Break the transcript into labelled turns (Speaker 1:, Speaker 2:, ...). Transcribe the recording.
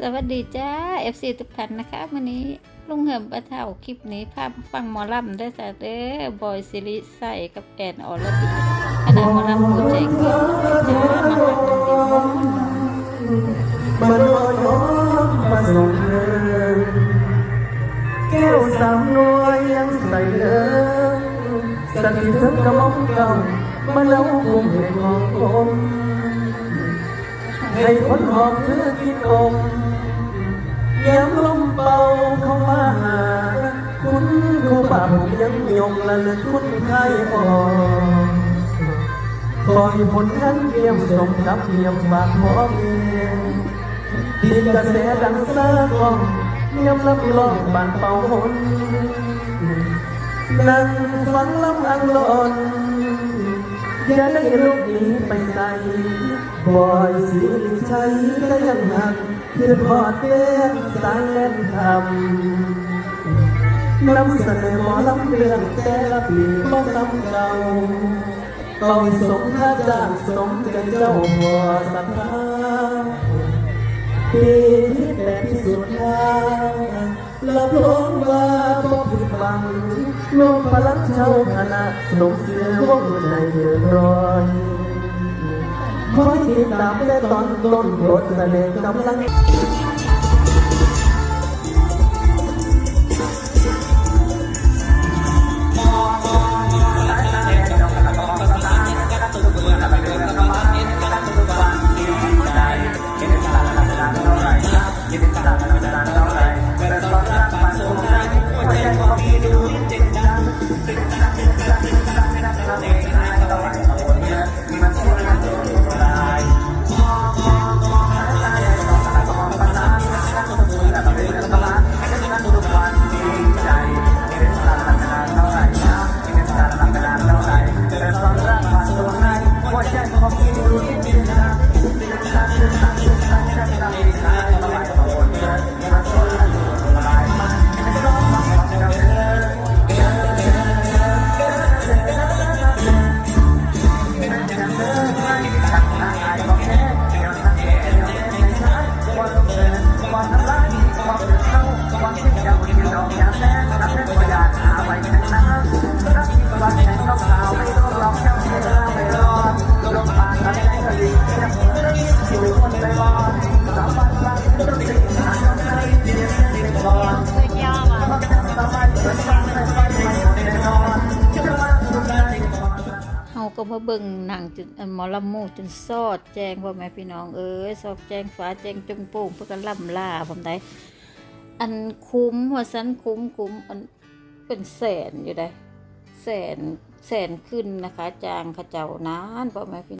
Speaker 1: สวัสดีจ้า FC ทุกท่านนะคะวันนี้ลุงเหิมปะเท่าคลิปนี้ภาพฟังหมอลำได้จากเด้อบอยซิริใส่กับแอนออรดีคณะหมอลำหัวใจเกินจ้ามาหักกันสิมอน
Speaker 2: มันรอยย้อนมาส่งเลยแก้วสามนวยยังใส่เลยสักทีเธอกระมองเก่ามาแล้วกุมให้ของผม ให้คนหอมเธอกินอมย้ำลมเป่าเข้ามาหา คุณครูป่าผมยังยงละลึกคุณไข้อ่อนคอยผลนั้นเยี่ยมสมกับเยี่ยมฝากหอมเมียดีกระแสดังสะกองเย้ำรับรองบานเป่าหนนั่งฟังลำอังลอน อย่าได้ลูกนี้ไปใส่บอยสีชัยก็ยังหักคือพอดเต้นสายเล่นทำนำเสนอหมอลำเรื่องแต่ละปีบ่ซ้ำเก่าต้องสมค่าจ้างสมใจเจ้าหัวสัทธาปีที่แปดที่สุดท้ายรับรองว่าบ่ผิดหวัง ลมพลังเช่าคณะสมเสียวงใจเดือดร้อนคอยติดตามได้ตอนต้นบทแสดงกำลัง
Speaker 1: เฮาก็มาเบิ่งหนังจนอันหมอลำมู่จนซอดแจ้งพ่อแม่พี่น้องเอ้ยซอกแจ้งฟ้าแจ้งจงโป่งเพื่อกันล่ำล่าผมได้อันคุ้มว่าสันคุ้มคุ้มอันเป็นแสนอยู่ได้แสนแสนขึ้นนะคะ จางขาเจ้านานพ่อแม่พี่